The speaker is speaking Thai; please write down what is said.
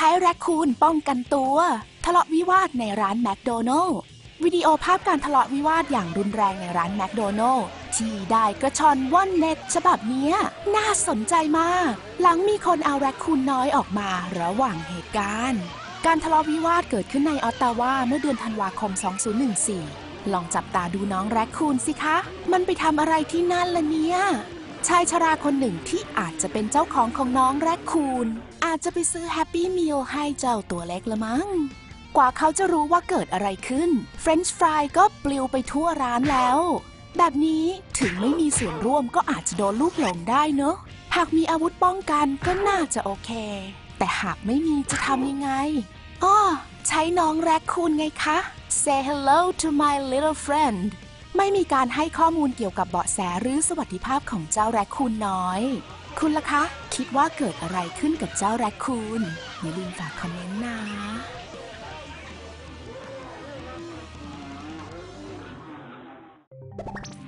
ช้แรคคูนป้องกันตัว ทะเลาะวิวาทในร้านแมคโดนัลล์วิดีโอภาพการทะเลาะวิวาทอย่างรุนแรงในร้านแมคโดนัลล์ที่ได้กระชอนว่อนเน็ตฉบับนี้น่าสนใจมาก หลังมีคนเอาแรคคูนน้อยออกมาระหว่างเหตุการณ์ การทะเลาะวิวาทเกิดขึ้นในออตตาวาเมื่อเดือนธันวาคม 2014 ลองจับตาดูน้องแรคคูนสิคะ มันไปทำอะไรที่นั่นล่ะเนี่ย ชายชราคนหนึ่งที่อาจจะเป็นเจ้าของของน้องแรคคูนอาจจะไปซื้อแฮปปี้มิลให้เจ้าตัวเล็กละมั้ง กว่าเขาจะรู้ว่าเกิดอะไรขึ้นเฟรนช์ฟรายก็ปลิวไปทั่วร้านแล้ว แบบนี้ถึงไม่มีส่วนร่วมก็อาจจะโดนลูกหลงได้เนอะ หากมีอาวุธป้องกันก็น่าจะโอเค แต่หากไม่มีจะทำยังไงอ้อใช้น้องแรคคูนไงคะ Say hello to my little friend ไม่มีการให้ข้อมูลเกี่ยวกับเบาะแสหรือสวัสดิภาพของเจ้าแรคคูนน้อย คุณล่ะคะ คิดว่าเกิดอะไรขึ้นกับเจ้าแรคคูนอย่าลืมฝากคอมเมนต์นะ「